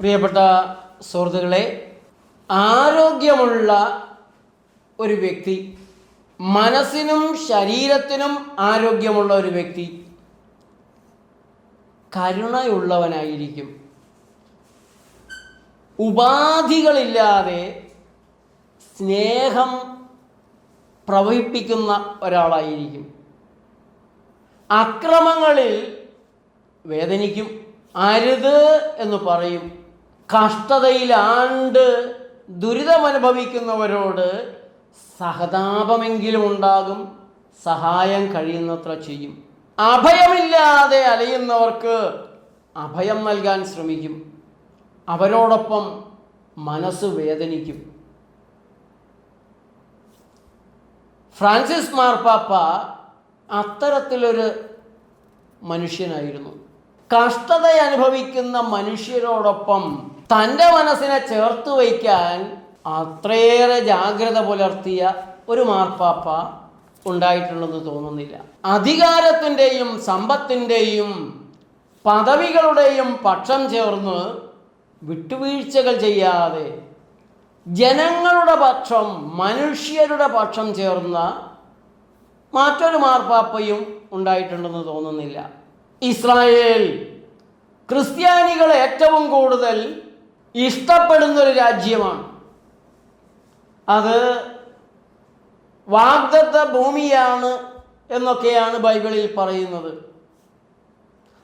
പ്രിയപ്പെട്ട സുഹൃത്തുക്കളെ ആരോഗ്യമുള്ള ഒരു വ്യക്തി മനസ്സിനും ശരീരത്തിനും ആരോഗ്യമുള്ള ഒരു വ്യക്തി കരുണയുള്ളവനായിരിക്കും. ഉപാധികളില്ലാതെ സ്നേഹം പ്രവഹിപ്പിക്കുന്ന ഒരാളായിരിക്കും. അക്രമങ്ങളിൽ വേദനിക്കും അരുത് എന്ന് പറയും. കഷ്ടതയിലാണ്ട് ദുരിതമനുഭവിക്കുന്നവരോട് സഹതാപമെങ്കിലും ഉണ്ടാകും സഹായം കഴിയുന്നത്ര ചെയ്യും. അഭയമില്ലാതെ അലയുന്നവർക്ക് അഭയം നൽകാൻ ശ്രമിക്കും. അവരോടൊപ്പം മനസ്സ് വേദനിക്കും. ഫ്രാൻസിസ് മാർപ്പാപ്പ അത്തരത്തിലൊരു മനുഷ്യനായിരുന്നു. കഷ്ടത അനുഭവിക്കുന്ന മനുഷ്യരോടൊപ്പം തന്റെ മനസ്സിനെ ചേർത്ത് വയ്ക്കാൻ അത്രയേറെ ജാഗ്രത പുലർത്തിയ ഒരു മാർപ്പാപ്പ ഉണ്ടായിട്ടുണ്ടെന്ന് തോന്നുന്നില്ല. അധികാരത്തിന്റെയും സമ്പത്തിന്റെയും പദവികളുടെയും പക്ഷം ചേർന്ന് വിട്ടുവീഴ്ചകൾ ചെയ്യാതെ ജനങ്ങളുടെ പക്ഷം മനുഷ്യരുടെ പക്ഷം ചേർന്ന മറ്റൊരു മാർപ്പാപ്പയും ഉണ്ടായിട്ടുണ്ടെന്ന് തോന്നുന്നില്ല. ഇസ്രായേൽ ക്രിസ്ത്യാനികൾ ഏറ്റവും കൂടുതൽ ഇഷ്ടപ്പെടുന്ന ഒരു രാജ്യമാണ്. അത് വാഗ്ദത്ത ഭൂമിയാണ് എന്നൊക്കെയാണ് ബൈബിളിൽ പറയുന്നത്.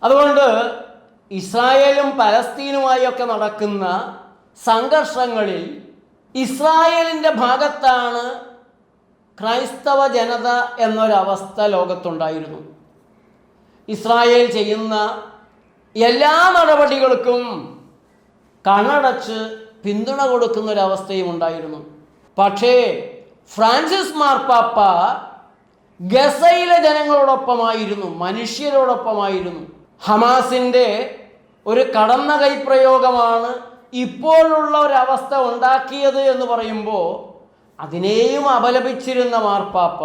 അതുകൊണ്ട് ഇസ്രായേലും പലസ്തീനുമായി ഒക്കെ നടക്കുന്ന സംഘർഷങ്ങളിൽ ഇസ്രായേലിന്റെ ഭാഗത്താണ് ക്രൈസ്തവ ജനത എന്നൊരവസ്ഥ ലോകത്തുണ്ടായിരുന്നു. ഇസ്രായേൽ ചെയ്യുന്ന എല്ലാ നടപടികൾക്കും കണ്ണടച്ച് പിന്തുണ കൊടുക്കുന്ന ഒരവസ്ഥയും ഉണ്ടായിരുന്നു. പക്ഷേ ഫ്രാൻസിസ് മാർപ്പാപ്പ ഗസയിലെ ജനങ്ങളോടൊപ്പമായിരുന്നു മനുഷ്യരോടൊപ്പമായിരുന്നു. ഹമാസിന്റെ ഒരു കടന്ന കൈപ്രയോഗമാണ് ഇപ്പോഴുള്ള ഒരവസ്ഥ ഉണ്ടാക്കിയത് എന്ന് പറയുമ്പോൾ അതിനെയും അപലപിച്ചിരുന്ന മാർപ്പാപ്പ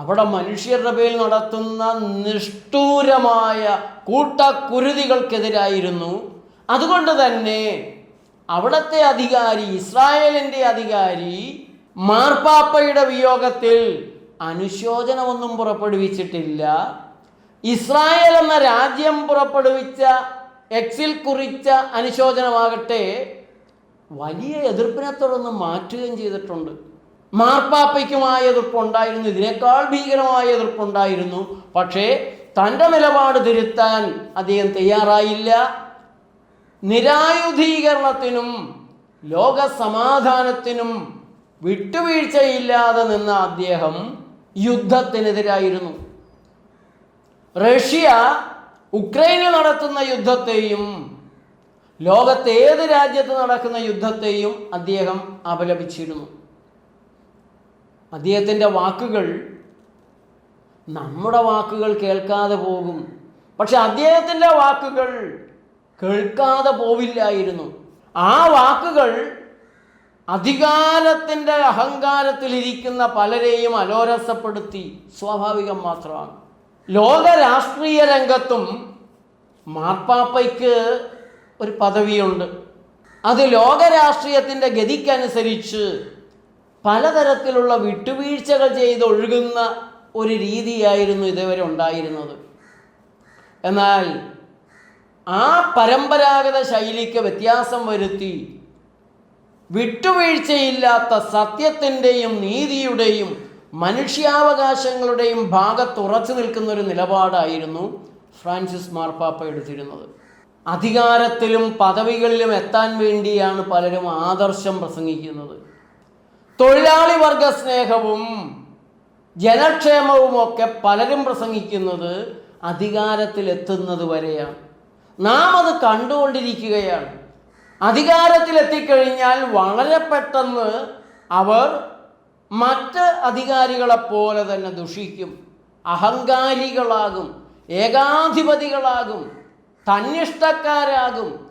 അവിടെ മനുഷ്യരുടെ പേരിൽ നടത്തുന്ന നിഷ്ഠൂരമായ കൂട്ടക്കുരുതികൾക്കെതിരായിരുന്നു അതുകൊണ്ട് തന്നെ അവിടത്തെ അധികാരി ഇസ്രായേലിന്റെ അധികാരി മാർപ്പാപ്പയുടെ വിയോഗത്തിൽ അനുശോചനമൊന്നും പുറപ്പെടുവിച്ചിട്ടില്ല. ഇസ്രായേൽ എന്ന രാജ്യം പുറപ്പെടുവിച്ച എക്സിൽ കുറിച്ച അനുശോചനമാകട്ടെ വലിയ എതിർപ്പിനെ തുടർന്ന് മാറ്റുകയും ചെയ്തിട്ടുണ്ട്. മാർപ്പാപ്പയ്ക്കുമായ എതിർപ്പുണ്ടായിരുന്നു ഇതിനേക്കാൾ ഭീകരമായ എതിർപ്പുണ്ടായിരുന്നു. പക്ഷേ തന്റെ നിലപാട് തിരുത്താൻ അദ്ദേഹം തയ്യാറായില്ല. നിരായുധീകരണത്തിനും ലോക സമാധാനത്തിനും വിട്ടുവീഴ്ചയില്ലാതെ നിന്ന അദ്ദേഹം യുദ്ധത്തിനെതിരായിരുന്നു. റഷ്യ ഉക്രൈനിൽ നടത്തുന്ന യുദ്ധത്തെയും ലോകത്തെ ഏത് രാജ്യത്ത് നടക്കുന്ന യുദ്ധത്തെയും അദ്ദേഹം അപലപിച്ചിരുന്നു. അദ്ദേഹത്തിന്റെ വാക്കുകൾ നമ്മുടെ വാക്കുകൾ കേൾക്കാതെ പോകും. പക്ഷെ അദ്ദേഹത്തിന്റെ വാക്കുകൾ കേൾക്കാതെ പോവില്ലായിരുന്നു. ആ വാക്കുകൾ അധികാരത്തിന്റെ അഹങ്കാരത്തിലിരിക്കുന്ന പലരെയും അലോരസപ്പെടുത്തി സ്വാഭാവികം മാത്രമാണ്. ലോക രാഷ്ട്രീയ രംഗത്തും മാർപ്പാപ്പയ്ക്ക് ഒരു പദവിയുണ്ട്. അത് ലോക രാഷ്ട്രീയത്തിന്റെ ഗതിക്കനുസരിച്ച് പലതരത്തിലുള്ള വിട്ടുവീഴ്ചകൾ ചെയ്ത് ഒഴുകുന്ന ഒരു രീതിയായിരുന്നു ഇതുവരെ ഉണ്ടായിരുന്നത്. എന്നാൽ ആ പരമ്പരാഗത ശൈലിക്ക് വ്യത്യാസം വരുത്തി വിട്ടുവീഴ്ചയില്ലാത്ത സത്യത്തിന്റെയും നീതിയുടെയും മനുഷ്യാവകാശങ്ങളുടെയും ഭാഗത്ത് ഉറച്ചു നിൽക്കുന്ന ഒരു നിലപാടായിരുന്നു ഫ്രാൻസിസ് മാർപ്പാപ്പ എടുത്തിരുന്നത്. അധികാരത്തിലും പദവികളിലും എത്താൻ വേണ്ടിയാണ് പലരും ആദർശം പ്രസംഗിക്കുന്നത്. തൊഴിലാളി വർഗ സ്നേഹവും ജനക്ഷേമവും ഒക്കെ പലരും പ്രസംഗിക്കുന്നത് അധികാരത്തിലെത്തുന്നത് വരെയാണ്. നാം അത് കണ്ടുകൊണ്ടിരിക്കുകയാണ്. അധികാരത്തിലെത്തിക്കഴിഞ്ഞാൽ വളരെ പെട്ടെന്ന് അവർ മറ്റ് അധികാരികളെപ്പോലെ തന്നെ ദുഷിക്കും. അഹങ്കാരികളാകും ഏകാധിപതികളാകും തന്നിഷ്ടക്കാരാകും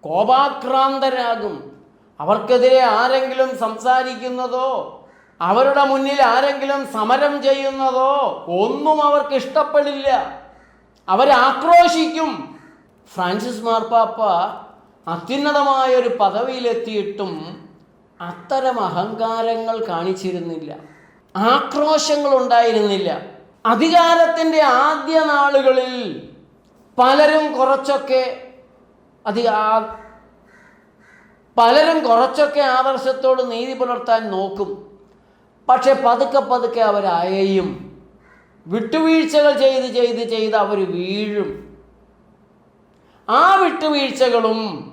കോപാക്രാന്തരാകും. അവർക്കെതിരെ ആരെങ്കിലും സംസാരിക്കുന്നതോ അവരുടെ മുന്നിൽ ആരെങ്കിലും സമരം ചെയ്യുന്നതോ ഒന്നും അവർക്ക് ഇഷ്ടപ്പെടില്ല. അവരാക്രോശിക്കും ഫ്രാൻസിസ് മാർപ്പാപ്പ അത്യുന്നതമായ ഒരു പദവിയിലെത്തിയിട്ടും അത്തരം അഹങ്കാരങ്ങൾ കാണിച്ചിരുന്നില്ല. ആക്രോശങ്ങൾ ഉണ്ടായിരുന്നില്ല അധികാരത്തിന്റെ ആദ്യ നാളുകളിൽ പലരും കുറച്ചൊക്കെ അധിക പലരും കുറച്ചൊക്കെ ആദർശത്തോട് നീതി പുലർത്താൻ നോക്കും. പക്ഷെ പതുക്കെ പതുക്കെ അവരയയും. വിട്ടുവീഴ്ചകൾ ചെയ്ത് ചെയ്ത് ചെയ്ത് അവർ വീഴും. ആ വിട്ടുവീഴ്ചകളും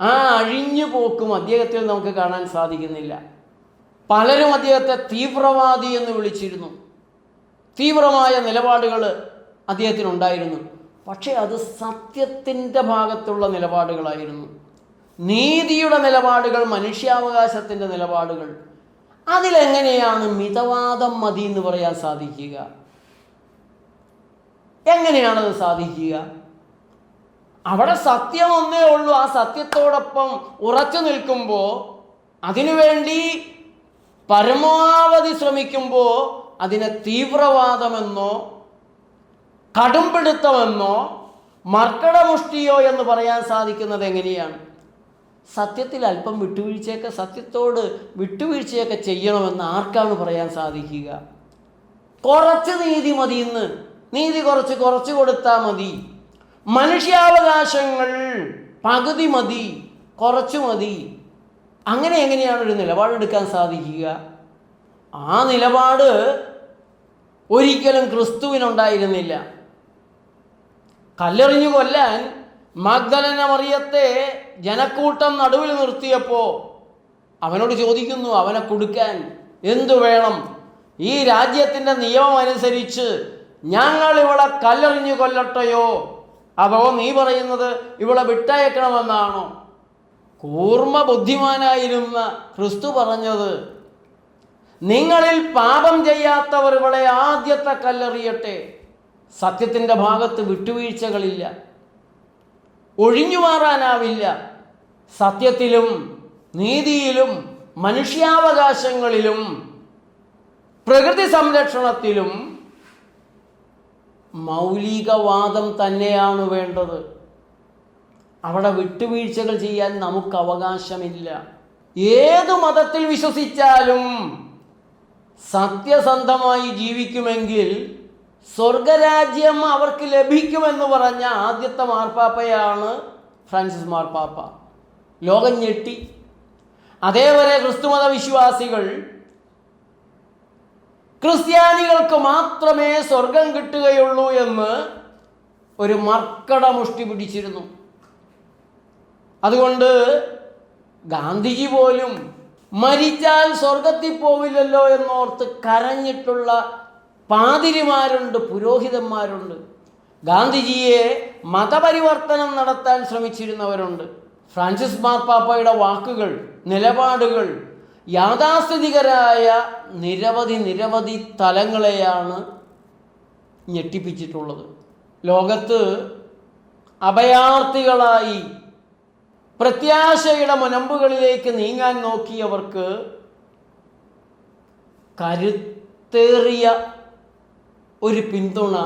ആ അഴിഞ്ഞു പോക്കും അദ്ദേഹത്തിൽ നമുക്ക് കാണാൻ സാധിക്കുന്നില്ല. പലരും അദ്ദേഹത്തെ തീവ്രവാദി എന്ന് വിളിച്ചിരുന്നു. തീവ്രമായ നിലപാടുകൾ അദ്ദേഹത്തിനുണ്ടായിരുന്നു. പക്ഷേ അത് സത്യത്തിന്റെ ഭാഗത്തുള്ള നിലപാടുകളായിരുന്നു. നീതിയുടെ നിലപാടുകൾ മനുഷ്യാവകാശത്തിന്റെ നിലപാടുകൾ. അതിലെങ്ങനെയാണ് മിതവാദം മതി എന്ന് പറയാൻ സാധിക്കുക? എങ്ങനെയാണത് സാധിക്കുക? അവിടെ സത്യം ഒന്നേ ഉള്ളൂ. ആ സത്യത്തോടൊപ്പം ഉറച്ചു നിൽക്കുമ്പോൾ അതിനുവേണ്ടി പരമാവധി ശ്രമിക്കുമ്പോൾ അതിനെ തീവ്രവാദമെന്നോ കടുംപിടുത്തമെന്നോ മർക്കടമുഷ്ടിയോ എന്ന് പറയാൻ സാധിക്കുന്നത് എങ്ങനെയാണ്? സത്യത്തിൽ അല്പം വിട്ടുവീഴ്ചയൊക്കെ സത്യത്തോട് വിട്ടുവീഴ്ചയൊക്കെ ചെയ്യണമെന്ന് ആർക്കാണ് പറയാൻ സാധിക്കുക? കുറച്ച് നീതി മതി ഇന്ന് നീതി കുറച്ച് കുറച്ച് കൊടുത്താൽ മതി. മനുഷ്യാവകാശങ്ങൾ പകുതി മതി കുറച്ച് മതി. അങ്ങനെ എങ്ങനെയാണ് ഒരു നിലപാടെടുക്കാൻ സാധിക്കുക? ആ നിലപാട് ഒരിക്കലും ക്രിസ്തുവിനുണ്ടായിരുന്നില്ല. കല്ലെറിഞ്ഞു കൊല്ലാൻ മഗ്ദലന മറിയത്തെ ജനക്കൂട്ടം നടുവിൽ നിർത്തിയപ്പോൾ അവനോട് ചോദിക്കുന്നു അവനെ കൊടുക്കാൻ എന്തു വേണം? ഈ രാജ്യത്തിന്റെ നിയമം അനുസരിച്ച് ഞങ്ങൾ ഇവളെ കല്ലെറിഞ്ഞു കൊല്ലട്ടെയോ? അതോ നീ പറയുന്നത് ഇവളെ വിട്ടയക്കണമെന്നാണോ? കൂർമ്മ ബുദ്ധിമാനായിരുന്ന ക്രിസ്തു പറഞ്ഞത് നിങ്ങളിൽ പാപം ചെയ്യാത്തവർ ഇവളെ ആദ്യത്തെ കല്ലെറിയട്ടെ. സത്യത്തിന്റെ ഭാഗത്ത് വിട്ടുവീഴ്ചകളില്ല. ഒഴിഞ്ഞു മാറാനാവില്ല സത്യത്തിലും നീതിയിലും മനുഷ്യാവകാശങ്ങളിലും പ്രകൃതി സംരക്ഷണത്തിലും മൗലികവാദം തന്നെയാണ് വേണ്ടത്. അവിടെ വിട്ടുവീഴ്ചകൾ ചെയ്യാൻ നമുക്ക് അവകാശമില്ല. ഏത് മതത്തിൽ വിശ്വസിച്ചാലും സത്യസന്ധമായി ജീവിക്കുമെങ്കിൽ സ്വർഗരാജ്യം അവർക്ക് ലഭിക്കുമെന്ന് പറഞ്ഞ ആദ്യത്തെ മാർപ്പാപ്പയാണ് ഫ്രാൻസിസ് മാർപ്പാപ്പ. ലോകം ഞെട്ടി. അതേവരെ ക്രിസ്തുമത വിശ്വാസികൾ ക്രിസ്ത്യാനികൾക്ക് മാത്രമേ സ്വർഗം കിട്ടുകയുള്ളൂ എന്ന് ഒരു മർക്കട മുഷ്ടി പിടിച്ചിരുന്നു. അതുകൊണ്ട് ഗാന്ധിജി പോലും മരിച്ചാൽ സ്വർഗത്തിൽ പോവില്ലല്ലോ എന്നോർത്ത് കരഞ്ഞിട്ടുള്ള പാതിരിമാരുണ്ട് പുരോഹിതന്മാരുണ്ട്. ഗാന്ധിജിയെ മതപരിവർത്തനം നടത്താൻ ശ്രമിച്ചിരുന്നവരുണ്ട്. ഫ്രാൻസിസ് മാർപ്പാപ്പയുടെ വാക്കുകൾ നിലപാടുകൾ യാഥാസ്ഥിതികരായ നിരവധി നിരവധി തലങ്ങളെയാണ് ഞെട്ടിപ്പിച്ചിട്ടുള്ളത്. ലോകത്ത് അഭയാർത്ഥികളായി പ്രത്യാശയുടെ മുനമ്പുകളിലേക്ക് നീങ്ങാൻ നോക്കിയവർക്ക് കരുത്തേറിയ ഒരു പിന്തുണ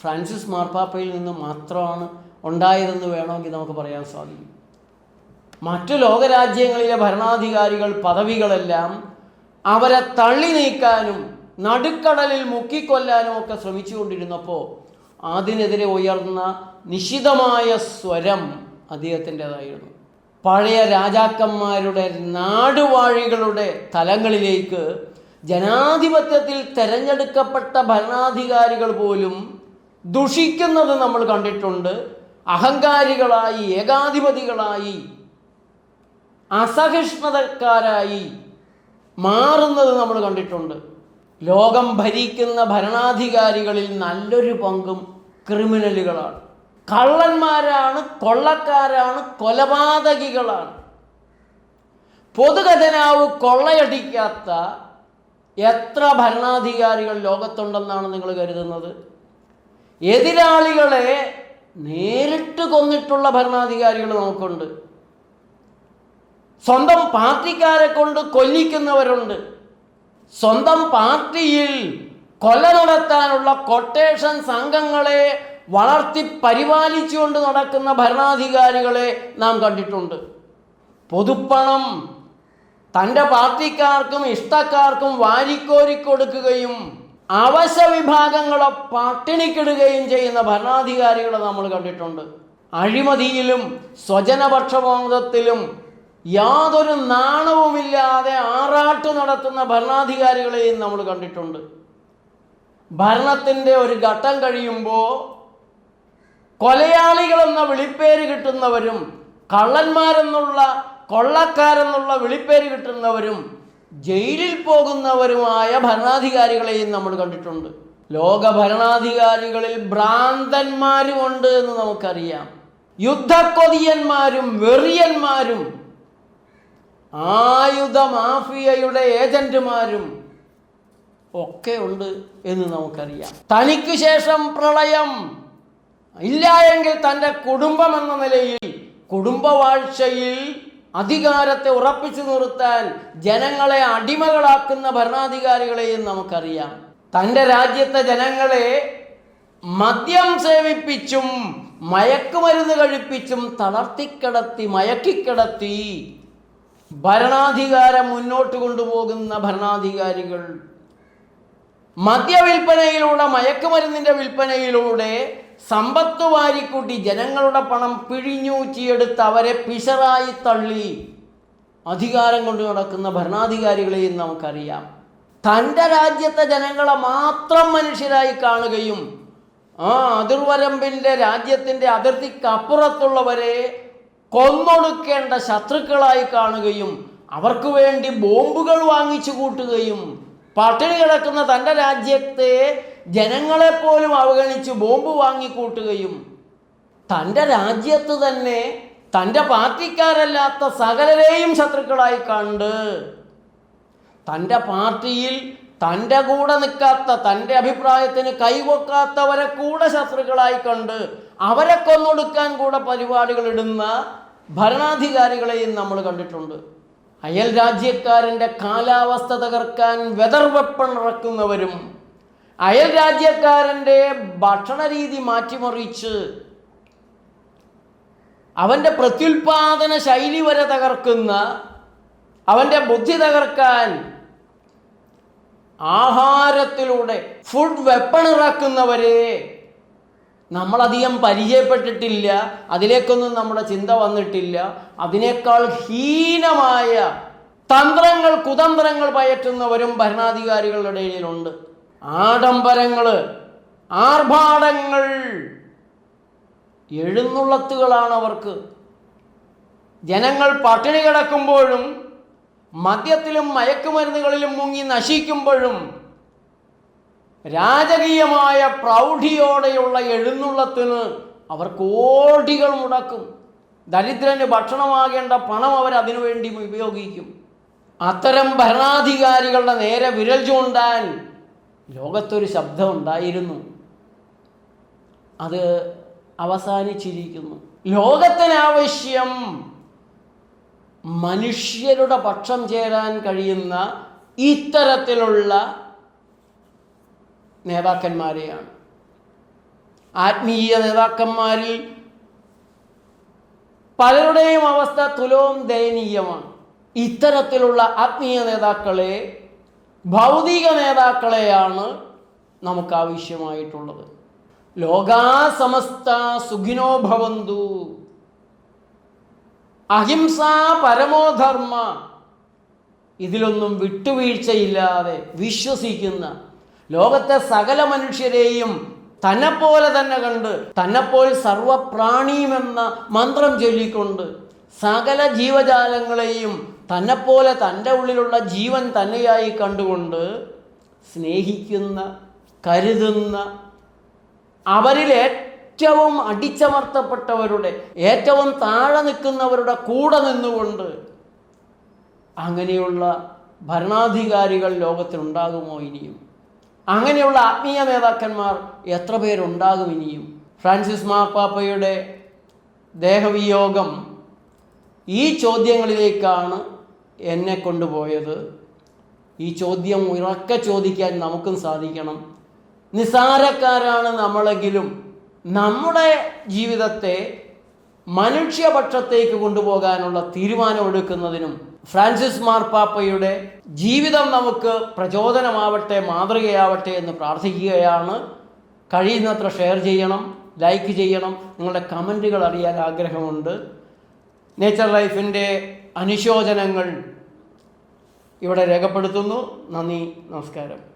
ഫ്രാൻസിസ് മാർപ്പാപ്പയിൽ നിന്ന് മാത്രമാണ് ഉണ്ടായതെന്ന് വേണമെങ്കിൽ നമുക്ക് പറയാൻ സാധിക്കും. മറ്റു ലോകരാജ്യങ്ങളിലെ ഭരണാധികാരികൾ പദവികളെല്ലാം അവരെ തള്ളി നീക്കാനും നടുക്കടലിൽ മുക്കിക്കൊല്ലാനും ഒക്കെ ശ്രമിച്ചുകൊണ്ടിരുന്നപ്പോൾ അതിനെതിരെ ഉയർന്ന നിശിതമായ സ്വരം അദ്ദേഹത്തിന്റെതായിരുന്നു. പഴയ രാജാക്കന്മാരുടെ നാടുവാഴികളുടെ തലങ്ങളിലേക്ക് ജനാധിപത്യത്തിൽ തെരഞ്ഞെടുക്കപ്പെട്ട ഭരണാധികാരികൾ പോലും ദുഷിക്കുന്നത് നമ്മൾ കണ്ടിട്ടുണ്ട്. അഹങ്കാരികളായി ഏകാധിപതികളായി അസഹിഷ്ണുതക്കാരായി മാറുന്നത് നമ്മൾ കണ്ടിട്ടുണ്ട്. ലോകം ഭരിക്കുന്ന ഭരണാധികാരികളിൽ നല്ലൊരു പങ്കും ക്രിമിനലുകളാണ്. കള്ളന്മാരാണ് കൊള്ളക്കാരാണ് കൊലപാതകികളാണ്. പൊതുഖജനാവ് കൊള്ളയടിക്കാത്ത എത്ര ഭരണാധികാരികൾ ലോകത്തുണ്ടെന്നാണ് നിങ്ങൾ കരുതുന്നത്? എതിരാളികളെ നേരിട്ട് കൊന്നിട്ടുള്ള ഭരണാധികാരികൾ നമുക്കുണ്ട്. സ്വന്തം പാർട്ടിക്കാരെ കൊണ്ട് കൊല്ലിക്കുന്നവരുണ്ട്. സ്വന്തം പാർട്ടിയിൽ കൊല നടത്താനുള്ള കൊട്ടേഷൻ സംഘങ്ങളെ വളർത്തി പരിപാലിച്ചുകൊണ്ട് നടക്കുന്ന ഭരണാധികാരികളെ നാം കണ്ടിട്ടുണ്ട്. പൊതുപ്പണം തന്റെ പാർട്ടിക്കാർക്കും ഇഷ്ടക്കാർക്കും വാരിക്കോരി കൊടുക്കുകയും അവശ വിഭാഗങ്ങളെ പട്ടിണിക്കിടുകയും ചെയ്യുന്ന ഭരണാധികാരികളെ നമ്മൾ കണ്ടിട്ടുണ്ട്. അഴിമതിയിലും സ്വജനപക്ഷപാതത്തിലും യാതൊരു നാണവുമില്ലാതെ ആറാട്ട് നടത്തുന്ന ഭരണാധികാരികളെയും നമ്മൾ കണ്ടിട്ടുണ്ട്. ഭരണത്തിന്റെ ഒരു ഘട്ടം കഴിയുമ്പോൾ കൊലയാളികളെന്ന വിളിപ്പേര് കിട്ടുന്നവരും കള്ളന്മാരെന്നുള്ള കൊള്ളക്കാരെന്നുള്ള വിളിപ്പേര് കിട്ടുന്നവരും ജയിലിൽ പോകുന്നവരുമായ ഭരണാധികാരികളെയും നമ്മൾ കണ്ടിട്ടുണ്ട്. ലോക ഭരണാധികാരികളിൽ ഭ്രാന്തന്മാരുമുണ്ട് എന്ന് നമുക്കറിയാം. യുദ്ധക്കൊതിയന്മാരും വെറിയന്മാരും ആയുധ മാഫിയയുടെ ഏജന്റുമാരും ഒക്കെ ഉണ്ട് എന്ന് നമുക്കറിയാം. തനിക്ക് ശേഷം പ്രളയം ഇല്ല എങ്കിൽ തന്റെ കുടുംബം എന്ന നിലയിൽ കുടുംബവാഴ്ചയിൽ അധികാരത്തെ ഉറപ്പിച്ചു നിർത്താൻ ജനങ്ങളെ അടിമകളാക്കുന്ന ഭരണാധികാരികളെയും നമുക്കറിയാം. തന്റെ രാജ്യത്തെ ജനങ്ങളെ മദ്യം സേവിപ്പിച്ചും മയക്കുമരുന്ന് കഴിപ്പിച്ചും തളർത്തിക്കിടത്തി മയക്കിക്കിടത്തി ഭരണാധികാരം മുന്നോട്ട് കൊണ്ടുപോകുന്ന ഭരണാധികാരികൾ മദ്യവിൽപ്പനയിലൂടെ മയക്കുമരുന്നിന്റെ വിൽപ്പനയിലൂടെ സമ്പത്ത് വാരിക്കൂട്ടി ജനങ്ങളുടെ പണം പിഴിഞ്ഞൂറ്റിയെടുത്ത് അവരെ പിശറായി തള്ളി. അധികാരം കൊണ്ട് നടക്കുന്ന ഭരണാധികാരികളെയും നമുക്കറിയാം. തന്റെ രാജ്യത്തെ ജനങ്ങളെ മാത്രം മനുഷ്യരായി കാണുകയും ആ അതിർവരമ്പിന്റെ രാജ്യത്തിന്റെ അതിർത്തിക്കപ്പുറത്തുള്ളവരെ കൊന്നൊടുക്കേണ്ട ശത്രുക്കളായി കാണുകയും അവർക്ക് വേണ്ടി ബോംബുകൾ വാങ്ങിച്ചു കൂട്ടുകയും പട്ടിണി കിടക്കുന്ന തന്റെ രാജ്യത്തെ ജനങ്ങളെപ്പോലും അവഗണിച്ച് ബോംബ് വാങ്ങിക്കൂട്ടുകയും തന്റെ രാജ്യത്ത് തന്നെ തന്റെ പാർട്ടിക്കാരല്ലാത്ത സകലരെയും ശത്രുക്കളായി കണ്ട് തന്റെ പാർട്ടിയിൽ തന്റെ കൂടെ നിൽക്കാത്ത തന്റെ അഭിപ്രായത്തിന് കൈവക്കാത്തവരെ കൂടെ ശത്രുക്കളായി കണ്ട് അവരെ കൊന്നൊടുക്കാൻ കൂടെ പരിപാടികൾ ഇടുന്ന ഭരണാധികാരികളെയും നമ്മൾ കണ്ടിട്ടുണ്ട്. അയൽ രാജ്യക്കാരന്റെ കാലാവസ്ഥ തകർക്കാൻ വെതർ വെപ്പൺ ഇറക്കുന്നവരും അയൽ രാജ്യക്കാരന്റെ ഭക്ഷണ രീതി മാറ്റിമറിച്ച് അവന്റെ പ്രത്യുൽപാദന ശൈലി വരെ തകർക്കുന്ന അവന്റെ ബുദ്ധി തകർക്കാൻ ആഹാരത്തിലൂടെ ഫുഡ് വെപ്പൺ ഇറക്കുന്നവരെ നമ്മളധികം പരിചയപ്പെട്ടിട്ടില്ല അതിലേക്കൊന്നും നമ്മുടെ ചിന്ത വന്നിട്ടില്ല. അതിനേക്കാൾ ഹീനമായ തന്ത്രങ്ങൾ കുതന്ത്രങ്ങൾ പയറ്റുന്നവരും ഭരണാധികാരികളുടെ ഇടയിലുണ്ട്. ആഡംബരങ്ങൾ ആർഭാടങ്ങൾ എഴുന്നുള്ളത്തുകളാണ് അവർക്ക്. ജനങ്ങൾ പട്ടിണി കിടക്കുമ്പോഴും മദ്യത്തിലും മയക്കുമരുന്നുകളിലും മുങ്ങി നശിക്കുമ്പോഴും രാജകീയമായ പ്രൗഢിയോടെയുള്ള എഴുന്നള്ളത്തിന് അവർ കോടികൾ മുടക്കും. ദരിദ്രന് ഭക്ഷണമാകേണ്ട പണം അവർ അതിനുവേണ്ടി ഉപയോഗിക്കും. അത്തരം ഭരണാധികാരികളുടെ നേരെ വിരൽ ചൂണ്ടാൻ ലോകത്തൊരു ശബ്ദം ഉണ്ടായിരുന്നു. അത് അവസാനിച്ചിരിക്കുന്നു. ലോകത്തിനാവശ്യം മനുഷ്യരുടെ പക്ഷം ചേരാൻ കഴിയുന്ന ഇത്തരത്തിലുള്ള നേതാക്കന്മാരെയാണ്. ആത്മീയ നേതാക്കന്മാരിൽ പലരുടെയും അവസ്ഥ തുലവും ദയനീയമാണ്. ഇത്തരത്തിലുള്ള ആത്മീയ നേതാക്കളെ ഭൗതിക നേതാക്കളെയാണ് നമുക്ക് ആവശ്യമായിട്ടുള്ളത് ലോകാ സമസ്ത സുഖിനോ ഭവന്തു. അഹിംസ പരമോധർമ്മ ഇതിലൊന്നും വിട്ടുവീഴ്ചയില്ലാതെ വിശ്വസിക്കുന്ന ലോകത്തെ സകല മനുഷ്യരെയും തന്നെ പോലെ തന്നെ കണ്ട് തന്നെപ്പോൾ സർവപ്രാണിയുമെന്ന മന്ത്രം ചൊല്ലിക്കൊണ്ട് സകല ജീവജാലങ്ങളെയും തന്നെപ്പോലെ തന്റെ ഉള്ളിലുള്ള ജീവൻ തന്നെയായി കണ്ടുകൊണ്ട് സ്നേഹിക്കുന്ന കരുതുന്ന അവരിൽ ഏറ്റവും അടിച്ചമർത്തപ്പെട്ടവരുടെ ഏറ്റവും താഴെ നിൽക്കുന്നവരുടെ കൂടെ നിന്നുകൊണ്ട് അങ്ങനെയുള്ള ഭരണാധികാരികൾ ലോകത്തിലുണ്ടാകുമോ ഇനിയും? അങ്ങനെയുള്ള ആത്മീയ നേതാക്കന്മാർ എത്ര പേരുണ്ടാകും ഇനിയും? ഫ്രാൻസിസ് മാർപ്പാപ്പയുടെ ദേഹവിയോഗം ഈ ചോദ്യങ്ങളിലേക്കാണ് എന്നെ കൊണ്ടുപോയത്. ഈ ചോദ്യം ഉറക്കെ ചോദിക്കാൻ നമുക്കും സാധിക്കണം. നിസാരക്കാരാണ് നമ്മളെങ്കിലും നമ്മുടെ ജീവിതത്തെ മനുഷ്യപക്ഷത്തേക്ക് കൊണ്ടുപോകാനുള്ള തീരുമാനമെടുക്കുന്നതിനും ഫ്രാൻസിസ് മാർപ്പാപ്പയുടെ ജീവിതം നമുക്ക് പ്രചോദനമാവട്ടെ മാതൃകയാവട്ടെ എന്ന് പ്രാർത്ഥിക്കുകയാണ്. കഴിയുന്നത്ര ഷെയർ ചെയ്യണം ലൈക്ക് ചെയ്യണം. നിങ്ങളുടെ കമന്റുകൾ അറിയാൻ ആഗ്രഹമുണ്ട്. നേച്ചർ ലൈഫിന്റെ അനുശോചനങ്ങൾ ഇവിടെ രേഖപ്പെടുത്തുന്നു. നന്ദി നമസ്കാരം.